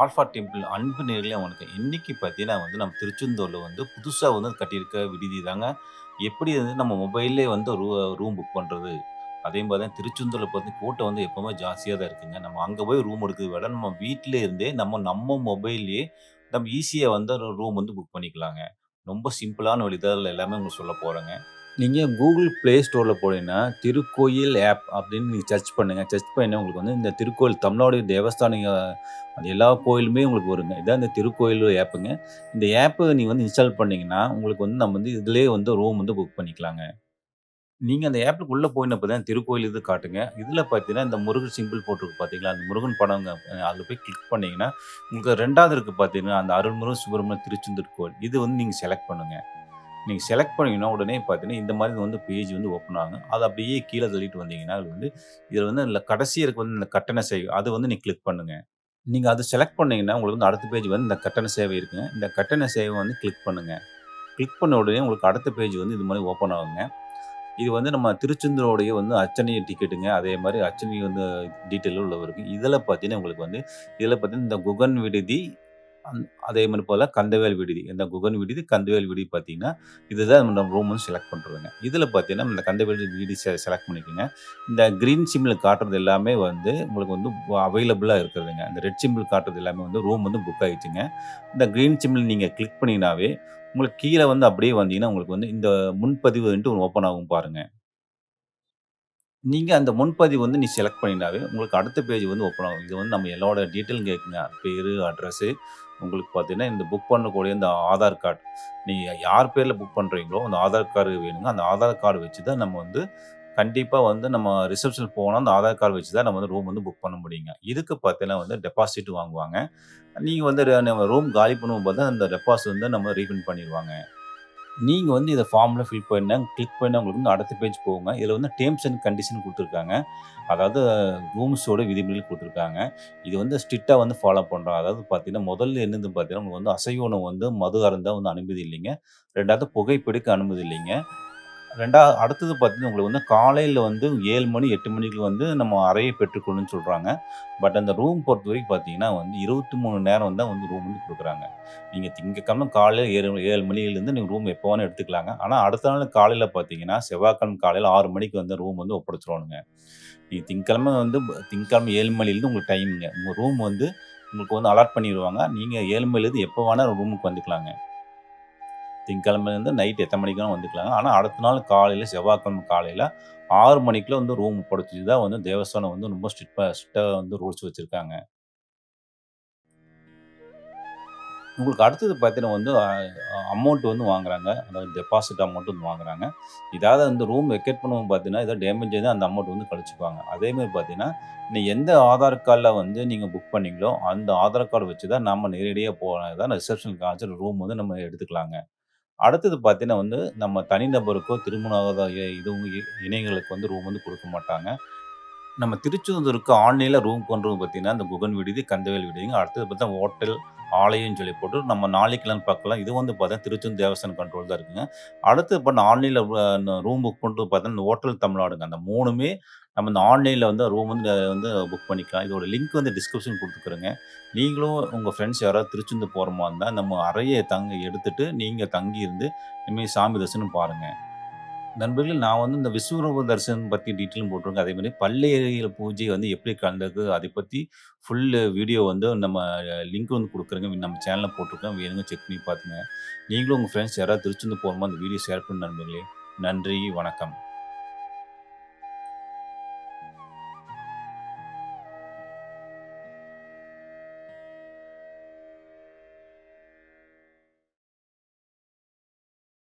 Alpha temple அன்பு நேரில் அவனுக்கு இன்னைக்கு பார்த்தீங்கன்னா வந்து நம்ம திருச்செந்தூரில் வந்து புதுசாக வந்து கட்டியிருக்க விடுதி தாங்க. எப்படி வந்து நம்ம மொபைல்லே வந்து ரூ ரூம் புக் பண்ணுறது அதே மாதிரி தான் திருச்செந்தூரில் பார்த்து கூட்டம் வந்து எப்போவுமே ஜாஸ்தியாக தான் இருக்குங்க. நம்ம அங்கே போய் ரூம் எடுக்கிறத விட நம்ம வீட்டிலே இருந்தே நம்ம நம்ம மொபைல்லையே நம்ம ஈஸியாக வந்து ரூம் வந்து புக் பண்ணிக்கலாங்க. ரொம்ப சிம்பிளான வழி தான் எல்லாமே உங்களுக்கு சொல்ல போகிறேங்க நீங்கள் கூகுள் ப்ளே ஸ்டோரில் போனீங்கன்னா, திருக்கோயில் ஆப் அப்படின்னு நீங்கள் சர்ச் பண்ணுங்கள் சர்ச் பண்ணி உங்களுக்கு வந்து இந்த திருக்கோயில் தமிழ்நாடு தேவஸ்தானிக அது எல்லா கோயிலுமே உங்களுக்கு வருங்க. இதான் இந்த திருக்கோயில் ஆப்புங்க. இந்த ஆப்பை நீங்கள் வந்து இன்ஸ்டால் பண்ணிங்கன்னா உங்களுக்கு வந்து நம்ம வந்து இதுலேயே வந்து ரூம் வந்து புக் பண்ணிக்கலாங்க. நீங்கள் அந்த ஆப்புக்குள்ளே உள்ள போன திருக்கோயில் இது காட்டுங்க. இதில் பார்த்தீங்கன்னா, இந்த முருகன் சிம்பிள் போட்டிருக்கு பார்த்தீங்களா? அந்த முருகன் படம் அதில் போய் கிளிக் பண்ணீங்கன்னா, உங்களுக்கு ரெண்டாவது இருக்குது பார்த்தீங்கன்னா, அந்த அருள்முருகன் சுப்பிரமணிய திருச்செந்தூர் கோயில். இது வந்து நீங்கள் செலக்ட் பண்ணுங்கள் நீங்கள் செலக்ட் பண்ணிங்கன்னா உடனே பார்த்தீங்கன்னா, இந்த மாதிரி வந்து பேஜ் வந்து ஓப்பன் ஆகும். அது அப்படியே கீழே தள்ளிட்டு வந்தீங்கன்னா, அது வந்து இதில் வந்து இல்லை கடைசி இருக்கு வந்து இந்த கட்டண சேவை. அது வந்து நீங்கள் கிளிக் பண்ணுங்கள் நீங்கள் அது செலக்ட் பண்ணிங்கன்னா உங்களுக்கு வந்து அடுத்த பேஜ் வந்து இந்த கட்டண சேவை இருக்குங்க. இந்த கட்டண சேவை வந்து கிளிக் பண்ணுங்கள் கிளிக் பண்ண உடனே உங்களுக்கு அடுத்த பேஜ் வந்து இது மாதிரி ஓப்பன் ஆகுங்க. இது வந்து நம்ம திருச்செந்தூருடைய வந்து அச்சனை டிக்கெட்டுங்க. அதே மாதிரி அச்சனை வந்து டீட்டெயில் உள்ள இதில் பார்த்தீங்கன்னா, உங்களுக்கு வந்து இதில் பார்த்தீங்கன்னா, இந்த குகன் விடுதி அதே மாதிரி போல் கந்தவேல் விடுதி. இந்த குகன் விடுதி, கந்தவேல் விடுதி பார்த்தீங்கன்னா, இதுதான் நம்ம ரூம் வந்து செலக்ட் பண்ணுறோங்க இதில் பார்த்தீங்கன்னா, இந்த கந்தவேல் விடுதி செலக்ட் பண்ணிக்கோங்க. இந்த க்ரீன் சிம்மில் காட்டுறது எல்லாமே வந்து உங்களுக்கு வந்து அவைலபிளாக இருக்கிறதுங்க. இந்த ரெட் சிம்பிள் காட்டுறது எல்லாமே வந்து ரூம் வந்து புக் ஆகிடுச்சுங்க இந்த க்ரீன் சிம்மில் நீங்கள் கிளிக் பண்ணினாவே உங்களுக்கு கீழே வந்து அப்படியே வந்தீங்கன்னா, உங்களுக்கு வந்து இந்த முன்பதிவுன்ட்டு ஒன்று ஓப்பன் ஆகும் பாருங்கள் நீங்கள் அந்த முன்பதிவு வந்து நீ செலக்ட் பண்ணீங்கனாவே, உங்களுக்கு அடுத்த பேஜ் வந்து ஓப்பன் ஆகும். இது வந்து நம்ம எல்லாரோட டீட்டெயிலும் கேட்குங்க. பேர் அட்ரஸு உங்களுக்கு பார்த்தீங்கன்னா, இந்த புக் பண்ணக்கூடிய இந்த ஆதார் கார்டு. நீங்கள் யார் பேரில் புக் பண்ணுறீங்களோ அந்த ஆதார் கார்டு வேணுங்க. அந்த ஆதார் கார்டு வச்சு தான் நம்ம வந்து கண்டிப்பாக வந்து நம்ம ரிசப்ஷன் போனால் அந்த ஆதார் கார்டு வச்சு தான் நம்ம வந்து ரூம் வந்து புக் பண்ண முடியுங்க. இதுக்கு பார்த்தீங்கன்னா வந்து டெபாசிட் வாங்குவாங்க. நீங்கள் வந்து நம்ம ரூம் காலி பண்ணும்போது தான் அந்த டெபாசிட் வந்து நம்ம ரீஃபண்ட் பண்ணிடுவாங்க நீங்கள் வந்து இதை ஃபார்மில் ஃபில் பண்ண கிளிக் பண்ண உங்களுக்கு வந்து அடுத்த பேஜ் போகுங்க. இதில் வந்து டேர்ம்ஸ் அண்ட் கண்டிஷன் கொடுத்துருக்காங்க அதாவது ரூம்ஸோட விதிமுறைகள் கொடுத்துருக்காங்க இது வந்து ஸ்ட்ரிக்டாக வந்து ஃபாலோ பண்ணுறோம் அதாவது பார்த்தீங்கன்னா, முதல்ல என்னது பார்த்தீங்கன்னா, உங்களுக்கு வந்து அசைவ உணவு வந்து மது அருந்தால் வந்து அனுமதி இல்லைங்க. ரெண்டாவது புகைப்பிடிக்க அனுமதி இல்லைங்க. ரெண்டாவது அடுத்தது பார்த்தீங்கன்னா, உங்களுக்கு வந்து காலையில் வந்து ஏழு மணி, எட்டு மணிக்கு வந்து நம்ம அறையை பெற்றுக்கொள்ளணும்னு சொல்கிறாங்க பட் அந்த ரூம் பொறுத்தவரைக்கும் பார்த்தீங்கன்னா வந்து 23 நேரம் தான் வந்து ரூம் வந்து கொடுக்குறாங்க. நீங்கள் திங்கக்கிழமை காலையில் ஏழு ஏழு மணிலேருந்து நீங்கள் ரூம் எப்போ வேணால் எடுத்துக்கலாங்க. ஆனால் அடுத்த நாள் காலையில் பார்த்தீங்கன்னா, செவ்வாய்க்கிழமை காலையில் ஆறு மணிக்கு வந்து ரூம் வந்து ஒப்படைச்சிருவானுங்க. நீங்கள் திங்கக்கிழமை வந்து திங்கக்கிழமை ஏழு மணிலேருந்து உங்களுக்கு டைமுங்க. உங்கள் ரூம் வந்து உங்களுக்கு வந்து அலாட் பண்ணிடுவாங்க. நீங்கள் ஏழு மணிலேருந்து எப்போ வேணால் ரூமுக்கு வந்துக்கலாங்க. திங்கட்கிழமைலேருந்து நைட் எத்தனை மணிக்கெல்லாம் வந்துக்கலாங்க. ஆனால் அடுத்த நாள் காலையில் செவ்வாய்க்கிழமை காலையில் ஆறு மணிக்குள்ள வந்து ரூம் ஒப்படைச்சு தான் வந்து தேவஸ்தானம் வந்து ரொம்ப ஸ்ட்ரிக்டாக ஸ்ட்ரிக்டாக வந்து ரூல்ஸ் வச்சுருக்காங்க உங்களுக்கு அடுத்தது பார்த்தீங்கன்னா வந்து அமௌண்ட் வந்து வாங்குறாங்க. அதாவது டெபாசிட் அமௌண்ட் வந்து வாங்குறாங்க. இதாவது அந்த ரூம் வெக்கேட் பண்ணுவோம் பார்த்தீங்கன்னா, ஏதாவது டேமேஜ் ஆயிருந்தா அந்த அமௌண்ட் வந்து கழிச்சுப்பாங்க அதேமாதிரி பார்த்தீங்கன்னா, நீ எந்த ஆதார் கார்டில் வந்து நீங்கள் புக் பண்ணீங்களோ, அந்த ஆதார் கார்டு வச்சு தான் நம்ம நேரடியாக போகிறதா ரிசப்ஷன் காய்ச்சல் ரூம் வந்து நம்ம எடுத்துக்கலாங்க. அடுத்தது பார்த்தீங்கன்னா வந்து, நம்ம தனிநபருக்கோ, திருமணம் ஆகாத இதுவும் இ இணையங்களுக்கு வந்து ரூம் வந்து கொடுக்க மாட்டாங்க. நம்ம திருச்செந்தூருக்கு ஆன்லைனில் ரூம் பண்றது பார்த்தீங்கன்னா, அந்த குகன் விடுதி, கந்தவேல் விடுதிங்க. அடுத்தது பார்த்தா ஹோட்டல், ஆலயம்னு சொல்லி போட்டு நம்ம நாளைக்கெல்லாம் பார்க்கலாம். இது வந்து பார்த்தீங்கன்னா, திருச்சூர் தேவஸ்தானம் கண்ட்ரோல் தான் இருக்குங்க. அடுத்து இப்போ ஆன்லைனில் அ ரூம் புக் பண்ணிட்டு பார்த்தீங்கன்னா, இந்த ஹோட்டல் தமிழ்நாடுங்க. அந்த மூணுமே நம்ம இந்த ஆன்லைனில் வந்து ரூம் வந்து வந்து புக் பண்ணிக்கலாம். இதோட லிங்க் வந்து டிஸ்கிரிப்ஷன் குடுத்துருக்கிறேங்க. நீங்களும் உங்கள் ஃப்ரெண்ட்ஸ் யாராவது திருச்செந்து போற இருந்தால் நம்ம அறையை தங்க எடுத்துகிட்டு நீங்கள் தங்கி இருந்து இனிமே சாமி தரிசனம் பாருங்கள் நண்பர்கள் நான் வந்து இந்த விஸ்வரூப தரிசனம் பற்றி டீட்டெயிலும் போட்டிருக்கேன். அதே மாதிரி பள்ளியில் பூஜை வந்து எப்படி கலந்தது, அதை பற்றி ஃபுல் வீடியோ வந்து நம்ம லிங்க் வந்து கொடுக்குறேங்க நம்ம சேனலில் போட்டிருக்கோம் வேணுங்க செக் பண்ணி பார்த்துங்க நீங்களும் உங்கள் ஃப்ரெண்ட்ஸ் யாராவது திருச்செந்தூர் வந்து போகிறோமோ அந்த வீடியோ ஷேர் பண்ண நண்பர்களே. நன்றி, வணக்கம்.